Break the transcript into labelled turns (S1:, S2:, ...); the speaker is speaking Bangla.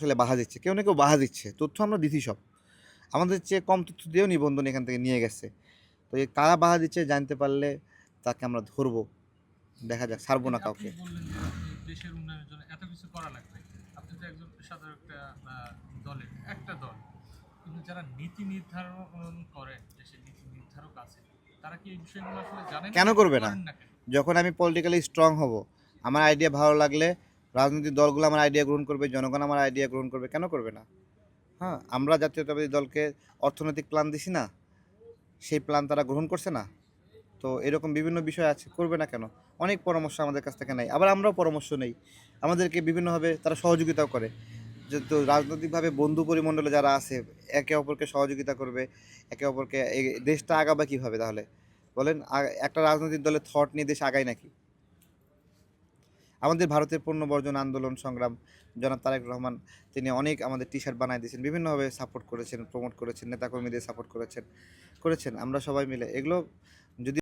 S1: আসলে বাধা দিচ্ছে কেউ না কেউ বাধা দিচ্ছে তথ্য আমরা দিচ্ছি সব। আমাদের চেয়ে কম তথ্য দিয়েও নিবন্ধন এখান থেকে নিয়ে গেছে। তো এই কারা বাধা দিচ্ছে জানতে পারলে তাকে আমরা ধরবো। দেখা যাক ছাড়বো না কাউকে।
S2: আপনি বললেন যে আপনি দেশের উন্নয়নের জন্য এত কিছু করা লাগবে আপনি তো একজন সাধারণ একটা দলের একটা দল। কিন্তু যারা নীতি নির্ধারণ করে দেশের নীতি নির্ধারক আছে তারা কি এই বিষয়গুলো আসলে জানেন
S1: কেন করবে না? যখন আমি পলিটিক্যালি স্ট্রং হব আমার আইডিয়া ভালো লাগলে রাজনৈতিক দলগুলো আমার আইডিয়া গ্রহণ করবে, জনগণ আমার আইডিয়া গ্রহণ করবে, কেন করবে না? হ্যাঁ আমরা জাতীয়তাবাদী দলকে অর্থনৈতিক প্ল্যান দিছি না, সেই প্ল্যান তারা গ্রহণ করছে না। তো এরকম বিভিন্ন বিষয় আছে, করবে না কেন? অনেক পরামর্শ আমাদের কাছ থেকে নেই আবার আমরাও পরামর্শ নেই। আমাদেরকে বিভিন্নভাবে তারা সহযোগিতাও করে। যেহেতু রাজনৈতিকভাবে বন্ধু পরিমণ্ডলে যারা আছে, একে অপরকে সহযোগিতা করবে, একে অপরকে এই দেশটা আগাবে কীভাবে তাহলে? বলেন একটা রাজনৈতিক দলের থট নিয়ে দেশ আগায় নাকি? আমাদের ভারতের পণ্য বর্জন আন্দোলন সংগ্রাম, জনাব তারেক রহমান, তিনি অনেক আমাদের টি শার্ট বানাই দিয়েছেন, বিভিন্নভাবে সাপোর্ট করেছেন প্রমোট করেছেন, নেতাকর্মীদের সাপোর্ট করেছেন করেছেন, আমরা সবাই মিলে। এগুলো যদি